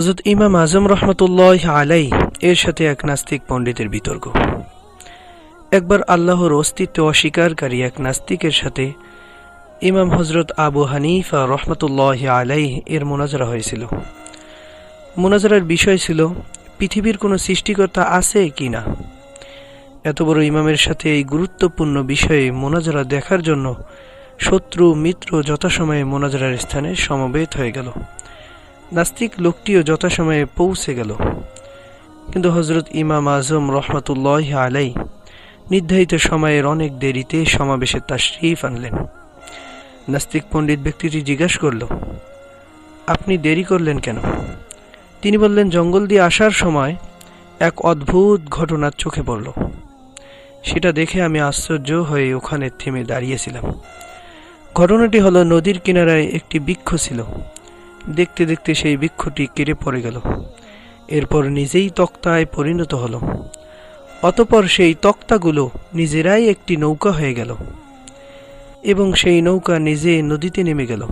হজরত ইমাম আজম রহমতুল্লাহ আলাই এর সাথে এক নাস্তিক পণ্ডিতের বিতর্ক। একবার আল্লাহর অস্তিত্ব অস্বীকারী এক নাস্তিকের সাথে ইমাম হজরত আবু হানিফা রহমতুল্লাহ আলাই এর মোনাজারা হয়েছিল। মোনাজারার বিষয় ছিল, পৃথিবীর কোনো সৃষ্টিকর্তা আছে কি না? এত বড় ইমামের সাথে এই গুরুত্বপূর্ণ বিষয়ে মোনাজারা দেখার জন্য শত্রু, মিত্র যথাসময়ে মোনাজারার স্থানে সমবেত হয়ে গেল। নাস্তিক লোকটিও যথাসময়ে পৌঁছে গেল। কিন্তু হজরত ইমাম আজম রহমতুল্লাহ আলাই নির্ধারিত সময়ের অনেক দেরিতে সমাবেশে তাশরিফ আনলেন। নাস্তিক পণ্ডিত ব্যক্তিটি জিজ্ঞাসা করল, আপনি দেরি করলেন কেন? তিনি বললেন, জঙ্গল দিয়ে আসার সময় এক অদ্ভুত ঘটনার চোখে পড়ল। সেটা দেখে আমি আশ্চর্য হয়ে ওখানে থেমে দাঁড়িয়েছিলাম। ঘটনাটি হলো নদীর কিনারায় একটি বৃক্ষ ছিল। দেখতে দেখতে সেই বৃক্ষটি কেড়ে পড়ে গেল। এরপর নিজেই তক্তায় পরিণত হলো। অতপর সেই তক্তাগুলো নিজেরাই একটি নৌকা হয়ে গেল এবং সেই নৌকা নিজে নদীতে নেমে গেল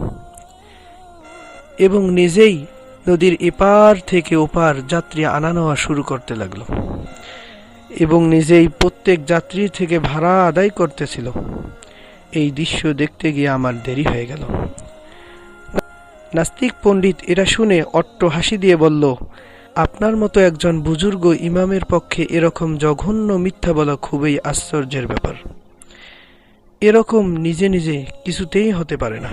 এবং নিজেই নদীর এপার থেকে ওপার যাত্রী আনা নেওয়া শুরু করতে লাগল এবং নিজেই প্রত্যেক যাত্রীর থেকে ভাড়া আদায় করতেছিল। এই দৃশ্য দেখতে গিয়ে আমার দেরি হয়ে গেল। নাস্তিক পণ্ডিত এটা শুনে অট্ট হাসি দিয়ে বলল, আপনার মতো একজন বুজুর্গ ইমামের পক্ষে এরকম জঘন্য মিথ্যা বলা খুবই আশ্চর্যের ব্যাপার। এরকম নিজে নিজে কিছুতেই হতে পারে না।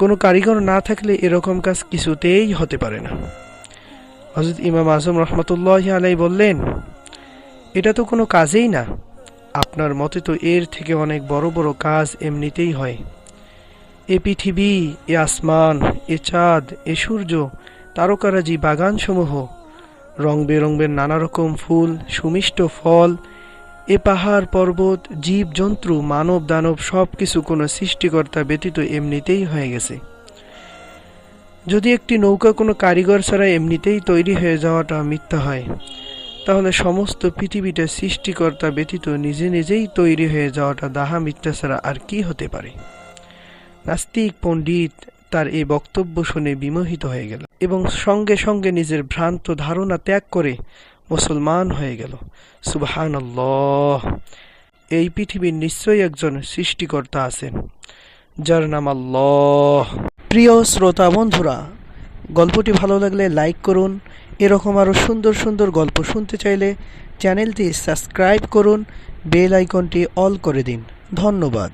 কোনো কারিগর না থাকলে এরকম কাজ কিছুতেই হতে পারে না। হজরত ইমাম আজম রহমতুল্লাহ আলাই বললেন, এটা তো কোনো কাজেই না। আপনার মতে তো এর থেকে অনেক বড় বড় কাজ এমনিতেই হয়। এ পৃথিবী, এ আসমান, এ চাঁদ, এ সূর্য, তারকারাজি বাগানসমূহ। রং বেরঙের নানা রকম ফুল, সুমিষ্ট ফল, এ পাহাড়, পর্বত, জীব, জন্তু, মানব, দানব সব কিছু কোনো সৃষ্টিকর্তা ব্যতীত এমনিতেই হয়ে গেছে। যদি একটি নৌকা কোনো কারিগর ছাড়া এমনিতেই তৈরি হয়ে যাওয়াটা মিথ্যা হয়, তাহলে সমস্ত পৃথিবীটা সৃষ্টিকর্তা ব্যতীত নিজে নিজেই তৈরি হয়ে যাওয়াটা দাহা মিথ্যা ছাড়া আর কি হতে পারে? নাস্তিক পণ্ডিত তার এই বক্তব্য শুনে বিমোহিত হয়ে গেল এবং সঙ্গে সঙ্গে নিজের ভ্রান্ত ধারণা ত্যাগ করে মুসলমান হয়ে গেল। সুবহান এই পৃথিবীর নিশ্চয়ই একজন সৃষ্টিকর্তা আছেন, যার নাম আল্লাহ। প্রিয় শ্রোতা বন্ধুরা, গল্পটি ভালো লাগলে লাইক করুন। এরকম আরও সুন্দর সুন্দর গল্প শুনতে চাইলে চ্যানেলটি সাবস্ক্রাইব করুন, বেল আইকনটি অল করে দিন। ধন্যবাদ।